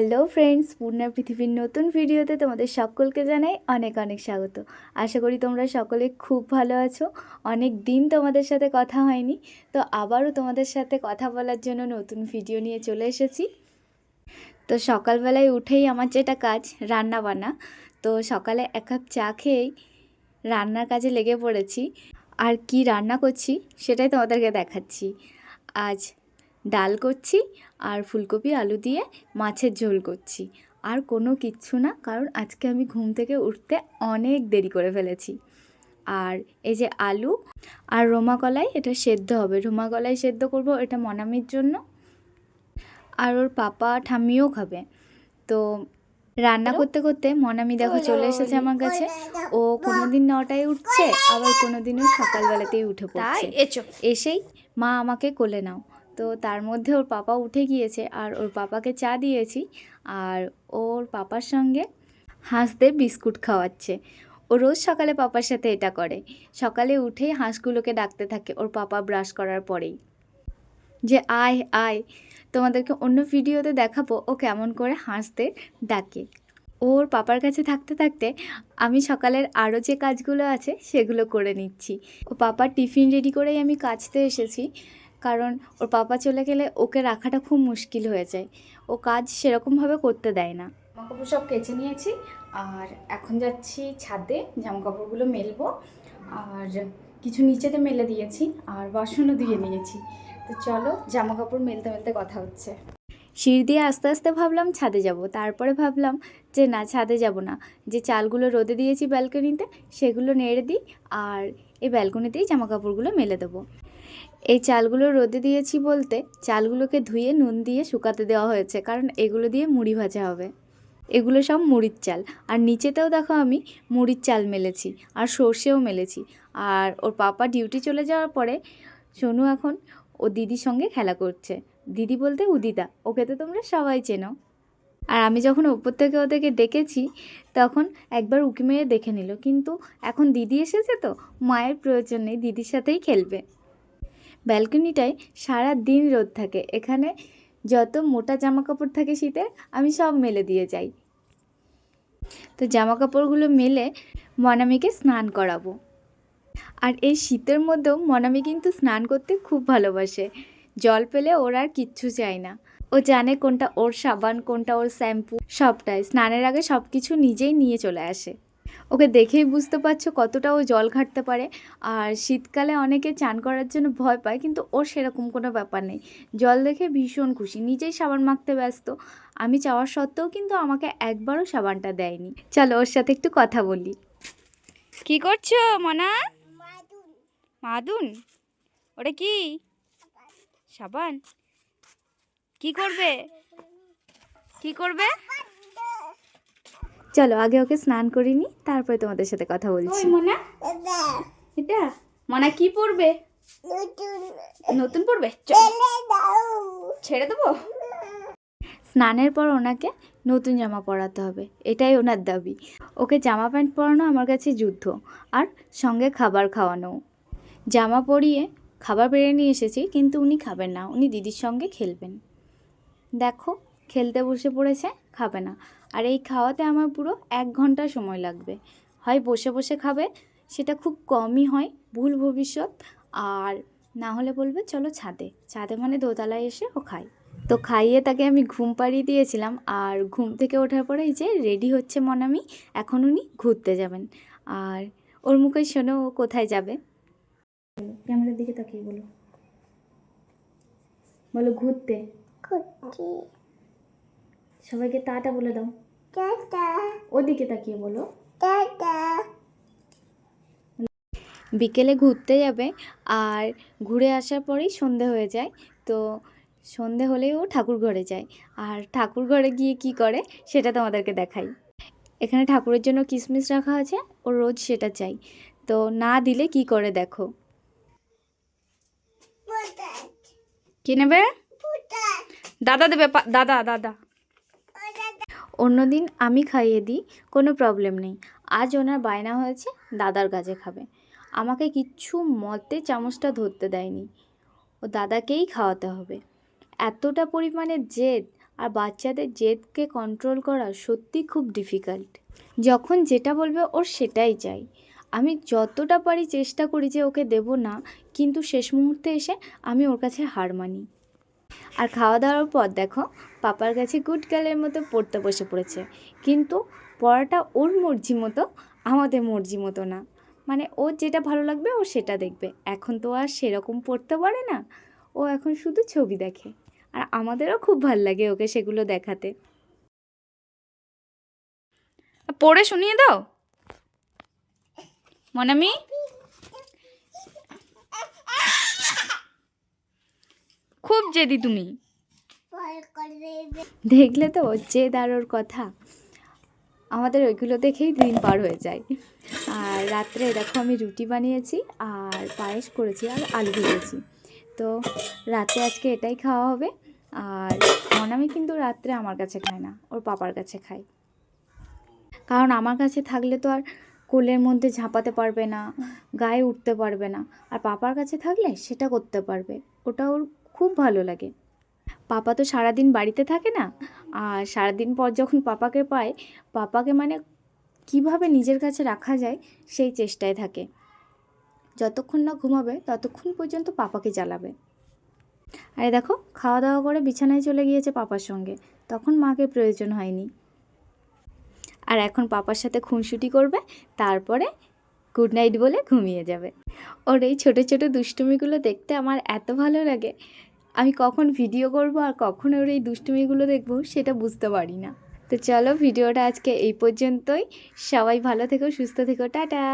Hello friends পূর্ণার পৃথিবীর নতুন ভিডিওতে তোমাদের সকলকে জানাই অনেক অনেক স্বাগত। আশা করি তোমরা সকলে খুব ভালো আছো। অনেক দিন তোমাদের সাথে কথা হয়নি, তো আবারও তোমাদের সাথে কথা বলার জন্য নতুন ভিডিও নিয়ে চলে এসেছি। তো সকালবেলায় উঠেই আমার যেটা কাজ রান্না বান্না তো সকালে এক কাপ চা খেয়েই রান্নার কাজে লেগে পড়েছি। আর কি রান্না করছি, সেটাই তোমাদেরকে দেখাচ্ছি। আজ ডাল করছি আর ফুলকপি আলু দিয়ে মাছের ঝোল করছি। আর কোনো কিচ্ছু না কারণ আজকে আমি ঘুম থেকে উঠতে অনেক দেরি করে ফেলেছি। আর এই যে আলু আর রোমা কলাই এটা সেদ্ধ হবে। রোমা কলাই সেদ্ধ করব এটা মনামির জন্য। আর ওর পাপা ঠাম্মিও খাবে। তো রান্না করতে করতে মনামি দেখো চলে এসেছে আমার কাছে। ও কোনোদিন নটায় উঠছে আবার কোনোদিনও সকালবেলাতেই উঠে পড়ছে। এসেই মা আমাকে কোলে নাও। তো তার মধ্যে ওর পাপা উঠে গিয়েছে আর ওর পাপাকে চা দিয়েছি আর ওর পাপার সঙ্গে হাঁসদের বিস্কুট খাওয়াচ্ছে। ও রোজ সকালে পাপার সাথে এটা করে। সকালে উঠেই হাঁসগুলোকে ডাকতে থাকে। ওর পাপা ব্রাশ করার পরেই। যে আয় আয়, তোমাদেরকে অন্য ভিডিওতে দেখাবো ও কেমন করে হাঁসদের ডাকে। ওর পাপার কাছে থাকতে থাকতে আমি সকালের আরও যে কাজগুলো আছে সেগুলো করে নিচ্ছি। ও পাপার টিফিন রেডি করেই আমি কাচতে এসেছি। কারণ ওর পাপা চলে গেলে ওকে রাখাটা খুব মুশকিল হয়ে যায়। ও কাজ সেরকমভাবে করতে দেয় না। জামাকাপড় সব কেচে নিয়েছি। আর এখন যাচ্ছি ছাদে জামাকাপড়গুলো মেলবো। আর কিছু নিচেতে মেলে দিয়েছি আর বাসনও দিয়ে নিয়েছি। তো চলো জামাকাপড় মেলতে মেলতে কথা হচ্ছে। সিঁড়ি দিয়ে আস্তে আস্তে ভাবলাম ছাদে যাব। তারপরে ভাবলাম যে না ছাদে যাব না। যে চালগুলো রোদে দিয়েছি ব্যালকনিতে সেগুলো নেড়ে দিই আর এই ব্যালকনিতেই জামা কাপড়গুলো মেলে দেবো। এই চালগুলো রোদে দিয়েছি বলতে চালগুলোকে ধুয়ে নুন দিয়ে শুকাতে দেওয়া হয়েছে, কারণ এগুলো দিয়ে মুড়ি ভাজা হবে। এগুলো সব মুড়ির চাল। আর নিচেতেও দেখো আমি মুড়ির চাল মেলেছি, আর সর্ষেও মেলেছি। আর ওর পাপা ডিউটি চলে যাওয়ার পরে সোনু এখন ও দিদির সঙ্গে খেলা করছে। দিদি বলতে উদিতা, ওকে তো তোমরা সবাই চেনো। আর আমি যখন ওপর থেকে ওদেরকে ডেকেছি, তখন একবার উকি মেরে দেখে নিল। কিন্তু এখন দিদি এসেছে তো, মায়ের প্রয়োজন নেই, দিদির সাথেই খেলবে। ব্যালকনিটায় সারা দিন রোদ থাকে। এখানে যত মোটা জামা কাপড় থাকে শীতে, আমি সব মেলে দিয়ে যাই। তো জামা কাপড়গুলো মেলে মনামিকে স্নান করাবো। আর এই শীতের মধ্যেও মনামি কিন্তু স্নান করতে খুব ভালোবাসে। জল পেলে ওর আর কিচ্ছু চাই না। ও জানে কোনটা ওর সাবান, কোনটা ওর শ্যাম্পু, সবটাই। স্নানের আগে সব কিছু নিজেই নিয়ে চলে আসে। ওকে দেখেই বুঝতে পারছ কতটা ও জল ঘাটতে পারে। আর শীতকালে অনেকে চান করার জন্য ভয় পায়, কিন্তু ওর সেরকম কোনো ব্যাপার নেই। জল দেখে ভীষণ খুশি, নিজেই সাবান মাখতে ব্যস্ত। আমি চাওয়ার সত্ত্বেও কিন্তু আমাকে একবারও সাবানটা দেয়নি। চলো ওর সাথে একটু কথা বলি। কি করছ মনা? মাদুন। ওটা কি? সাবান। কি করবে? কি করবে? চলো আগে ওকে স্নান করিনি তারপরে তোমাদের সাথে কথা বলছি। মনা। এটা। মনা কি পরবে? নতুন। পরবে? ছেড়ে দেবো? স্নানের পর ওনাকে নতুন জামা পরাতে হবে এটাই ওনার দাবি। ওকে জামা প্যান্ট পরানো আমার কাছে যুদ্ধ আর সঙ্গে খাবার খাওয়ানো জামা পরিয়ে খাবার বেড়ে নিয়ে এসেছি কিন্তু উনি খাবেন না উনি দিদির সঙ্গে খেলবেন। দেখো খেলতে বসে পড়েছে খাবে না। আর এই খাওয়াতে আমার পুরো এক ঘণ্টা সময় লাগবে। হয় বসে বসে খাবে, সেটা খুব কমই হয়, ভুল ভবিষ্যৎ। আর না হলে বলবে, চলো ছাদে। ছাদে মানে দোতলায় এসে ও খায়। তো খাইয়ে তাকে আমি ঘুম পাড়িয়ে দিয়েছিলাম, আর ঘুম থেকে ওঠার পরে এই যে রেডি হচ্ছে মনামি, এখন উনি ঘুরতে যাবেন। আর ওর মুখে শোনো ও কোথায় যাবে। ক্যামেরার দিকে তাকিয়ে বলো। বলো, ঘুরতে? সবাইকে টাটা বলে দাও। ওদিকে তাকিয়ে বলো। বিকেলে ঘুরতে যাবে আর ঘুরে আসার পরেই সন্ধে হয়ে যায়। তো সন্ধে হলেই ও ঠাকুর ঘরে যায়। আর ঠাকুর ঘরে গিয়ে কি করে সেটা তোমাদেরকে দেখাই। এখানে ঠাকুরের জন্য কিসমিস রাখা আছে ও রোজ সেটা চাই। তো না দিলে কি করে দেখো। কি নেবে? দাদা দেবে দাদা দাদা। দাদা অন্যদিন আমি খাইয়ে দিই, কোনো প্রবলেম নেই। আজ ওনার বায়না হয়েছে, দাদার কাছে খাবে। আমাকে কিচ্ছু মতে চামচটা ধরতে দেয়নি। ও দাদাকেই খাওয়াতে হবে। এতটা পরিমাণে জেদ আর বাচ্চাদের জেদকে কন্ট্রোল করা সত্যি খুব ডিফিকাল্ট যখন যেটা বলবে ওর সেটাই চাই। আমি যতটা পারি চেষ্টা করি যে ওকে দেব না, কিন্তু শেষ মুহূর্তে এসে আমি ওর কাছে হার মানি। আর খাওয়া দাওয়ার পর দেখো, পাপার কাছে গুড গার্লের মতো পড়তে বসে পড়েছে। কিন্তু পড়াটা ওর মর্জি মতো, আমাদের মর্জি মতো না। মানে ওর যেটা ভালো লাগবে, ও সেটা দেখবে। এখন তো আর সেরকম পড়তে পারে না। ও এখন শুধু ছবি দেখে। আর আমাদেরও খুব ভালো লাগে ওকে সেগুলো দেখাতে। পড়ে শুনিয়ে দাও। মনামি? খুব জেদি তুমি। দেখলে তো জেদ আর ওর কথা। আমাদের ওইগুলো দেখেই দিন পার হয়ে যায়। আর রাত্রে দেখো আমি রুটি বানিয়েছি আর পায়েস করেছি আর আলু ভেজেছি। তো রাতে আজকে এটাই খাওয়া হবে। আর মনামি কিন্তু রাত্রে আমার কাছে খায় না ওর পাপার কাছে খায়। কারণ আমার কাছে থাকলে তো আর কোলের মধ্যে ঝাঁপাতে পারবে না গায়ে উঠতে পারবে না। আর পাপার কাছে থাকলে সেটা করতে পারবে। ওটা ওর খুব ভালো লাগে। পাপা তো সারাদিন বাড়িতে থাকে না, আর সারাদিন পর যখন পাপাকে পায়, পাপাকে মানে কীভাবে নিজের কাছে রাখা যায় সেই চেষ্টায় থাকে। যতক্ষণ না ঘুমাবে, ততক্ষণ পর্যন্ত পাপাকে জ্বালাবে। আরে দেখো খাওয়া দাওয়া করে বিছানায় চলে গিয়েছে পাপার সঙ্গে, তখন মাকে প্রয়োজন হয়নি। আর এখন পাপার সাথে খুনসুটি করবে, তারপরে গুড নাইট বলে ঘুমিয়ে যাবে। ওর এই ছোটো ছোটো দুষ্টুমিগুলো দেখতে আমার এত ভালো লাগে আমি কখন ভিডিও করব আর কখন ওর এই দুষ্টুমিগুলো দেখব, সেটা বুঝতে পারি না। তো চলো ভিডিওটা আজকে এই পর্যন্তই। সবাই ভালো থেকো, সুস্থ থেকো, টাটা!